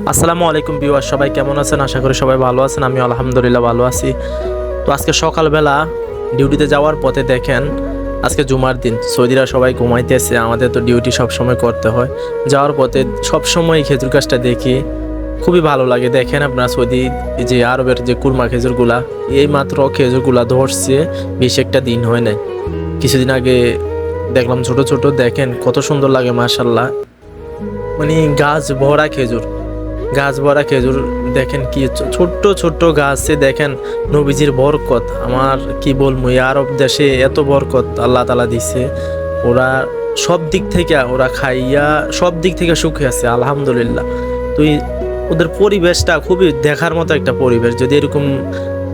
আসসালামু আলাইকুম বিওয়ার সবাই কেমন আছেন? আশা করি সবাই ভালো আছেন আমি আলহামদুলিল্লাহ ভালো আছি। তো আজকে সকালবেলা ডিউটিতে যাওয়ার পথে দেখেন, আজকে জুমার দিন, সৌদিরা সবাই ঘুমাইতেছে, আমাদের তো ডিউটি সব সময় করতে হয়। যাওয়ার পথে সব সময় খেজুর গাছটা দেখি, খুবই ভালো লাগে। দেখেন আপনার সৌদি যে আরবের যে কুরমা খেজুরগুলা, এই মাত্র খেজুরগুলা ধরছে, বেশ একটা দিন হয় নাই। কিছুদিন আগে দেখলাম ছোট ছোট, দেখেন কত সুন্দর লাগে মাশাল্লাহ মানে গাছ ভরা খেজুর। গাছ ভরা খেজুর দেখেন কি ছোট্ট ছোট্ট গাছে দেখেন নবীজির বরকত। আমার কি বলব আরব দেশে এত বরকত আল্লাহ তালা দিছে। ওরা সব দিক থেকে ওরা খাইয়া সব দিক থেকে সুখে আছে, আলহামদুলিল্লাহ। তুই ওদের পরিবেশটা খুবই দেখার মতো একটা পরিবেশ। যদি এরকম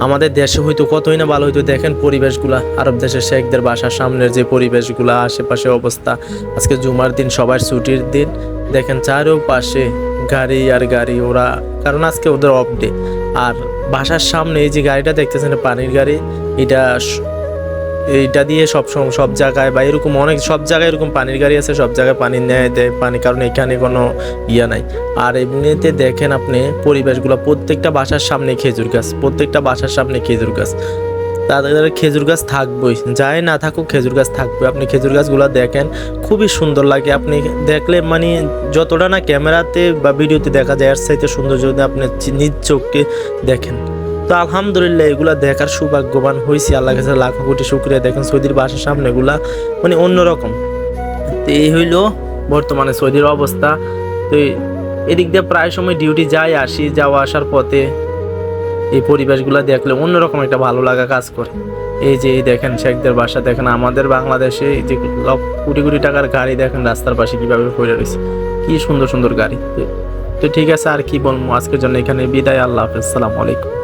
আমাদের দেশে হয়তো কতই না ভালো হইতো। দেখেন পরিবেশগুলা, আরব দেশের শেখদের বাসার সামনের যে পরিবেশগুলা, আশেপাশে অবস্থা। আজকে জুমার দিন, সবার ছুটির দিন। দেখেন চারও পাশে গাড়ি আর গাড়ি, ওরা, কারণ আজকে ওদের অফ ডে আর বাসার সামনে এই যে গাড়িটা দেখতেছেন, পানির গাড়ি, এটা এইটা দিয়ে সব সব জায়গায় বা এরকম অনেক, সব জায়গায় এরকম পানির গাড়ি আছে, সব জায়গায় পানি নেয়, দেয় পানি, কারণ এখানে কোনো ইয়া নাই। আর এমনিতে দেখেন আপনি, পরিবেশগুলো, প্রত্যেকটা বাসার সামনে খেজুর গাছ, প্রত্যেকটা বাসার সামনে খেজুর গাছ। তাদের খেজুর গাছ থাকবেই। যাই না থাকুক, খেজুর গাছ থাকবে। আপনি খেজুর গাছগুলো দেখেন, খুবই সুন্দর লাগে। আপনি দেখলে মানে যতটা না ক্যামেরাতে বা ভিডিওতে দেখা যায়, এর সাইতে সুন্দর যদি আপনি নিজ চোখকে দেখেন। তো আলহামদুলিল্লাহ এগুলা দেখার সৌভাগ্যবান হয়েছি আল্লাহ কাছে লাখ কোটি শুক্রিয়া। দেখেন সৌদির বাসার সামনে এগুলা মানে অন্যরকম। তো এই হইল বর্তমানে সৌদির অবস্থা। তো এদিক দিয়ে প্রায় সময় ডিউটি যাই আসি, যাওয়া আসার পথে। এই পরিবেশগুলো দেখলে অন্যরকম একটা ভালো লাগা কাজ করে। এই যে এই দেখেন শেখদের বাসা, দেখেন আমাদের বাংলাদেশে এই যে কোটি কোটি টাকার গাড়ি দেখেন রাস্তার পাশে কীভাবে পড়ে রয়েছে। কী সুন্দর সুন্দর গাড়ি। তো- ঠিক আছে, আর কি বলব? আজকের জন্য এখানে বিদায়, আল্লাহ হাফেজ। সালাম আলাইকুম।